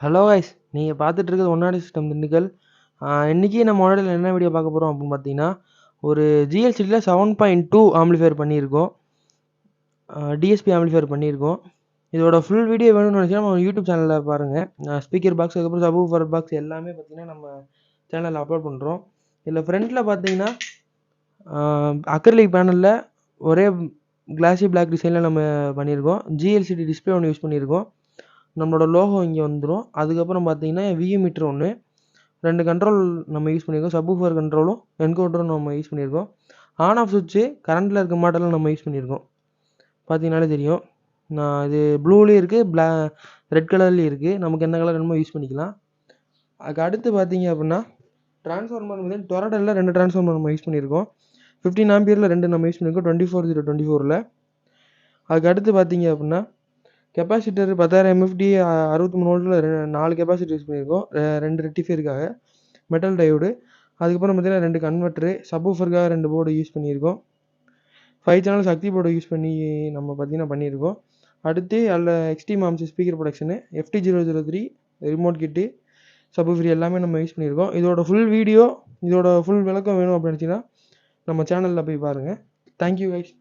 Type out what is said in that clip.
Hello guys நீங்கள் பார்த்துட்டு இருக்கிறது ஒன்னாடி சிஸ்டம் திண்டுக்கல் இன்றைக்கி நம்ம மாடலில் என்ன வீடியோ பார்க்க போகிறோம் அப்படின்னு பார்த்தீங்கன்னா ஒரு ஜிஎல்சிட்டியில் செவன் பாயிண்ட் டூ ஆம்பிளிஃபயர் பண்ணியிருக்கோம். டிஎஸ்பி ஆம்பிளிஃபயர் பண்ணியிருக்கோம். இதோட ஃபுல் வீடியோ வேணும்னு நினச்சினா நம்ம யூடியூப் சேனலில் பாருங்கள் ஸ்பீக்கர் பாக்ஸ் அதுக்கப்புறம் சபூஃபர் பாக்ஸ் எல்லாமே பார்த்தீங்கன்னா நம்ம சேனலில் அப்லோட் பண்ணுறோம் இதில் ஃப்ரண்ட்டில் பார்த்தீங்கன்னா அக்ரலிக் பேனலில் ஒரே கிளாசி பிளாக் டிசைனில் நம்ம பண்ணியிருக்கோம். ஜிஎல்சிடி டிஸ்பிளே ஒன்று யூஸ் பண்ணியிருக்கோம். நம்மளோட லோகோ இங்கே வந்துடும் அதுக்கப்புறம் பார்த்தீங்கன்னா வியூ மீட்டர் ஒன்று ரெண்டு கண்ட்ரோல் நம்ம யூஸ் பண்ணியிருக்கோம். சப்ஃபர் கண்ட்ரோலும் என்கவுண்டரும் நம்ம யூஸ் பண்ணியிருக்கோம். ஆன் ஆஃப் சுவிட்சு கரண்ட்டில் இருக்க மாடலும் நம்ம யூஸ் பண்ணியிருக்கோம். பார்த்தீங்கனாலே தெரியும். நான் இது ப்ளூலேயும் இருக்குது பிளா ரெட் கலர்லேயும் இருக்குது நமக்கு என்ன கலர் வேணுமோ யூஸ் பண்ணிக்கலாம். அதுக்கு அடுத்து பார்த்தீங்க அப்படின்னா ட்ரான்ஸ்ஃபார்மர் வந்து டொரடலில் ரெண்டு ட்ரான்ஸ்ஃபார்மர் நம்ம யூஸ் பண்ணியிருக்கோம். ஃபிஃப்டின் ஆம்பியரில் ரெண்டு நம்ம யூஸ் பண்ணியிருக்கோம். டுவெண்ட்டி ஃபோர் ஜீரோ டுவெண்ட்டி ஃபோரில் அதுக்கு அடுத்து பார்த்தீங்க அப்படின்னா கெப்பாசிட்டர் பத்தாயிரம் எம்எஃப்டி அறுபத்தி மூணு வோல்ட்டில் ரெ நாலு கெப்பாசிட்டி யூஸ் பண்ணியிருக்கோம் ரெண்டு ரெட்டிஃபையருக்காக மெட்டல் டயோடு அதுக்கப்புறம் பார்த்தீங்கன்னா ரெண்டு கன்வெர்ட்ரு சப்வூஃபருக்காக ரெண்டு போர்டு யூஸ் பண்ணியிருக்கோம் ஃபைவ் சேனல் சக்தி போர்டு யூஸ் பண்ணி நம்ம பார்த்தீங்கன்னா பண்ணியிருக்கோம் அடுத்து அதில் எக்ஸ்டி moms speaker protection FT zero zero three remote kit subwoofer எல்லாமே நம்ம யூஸ் பண்ணியிருக்கோம் இதோட ஃபுல் வீடியோ இதோட ஃபுல் விளக்கம் வேணும் அப்படின்னு நினச்சிங்கன்னா நம்ம சேனலில் போய் பாருங்கள் தேங்க்யூ கைஸ்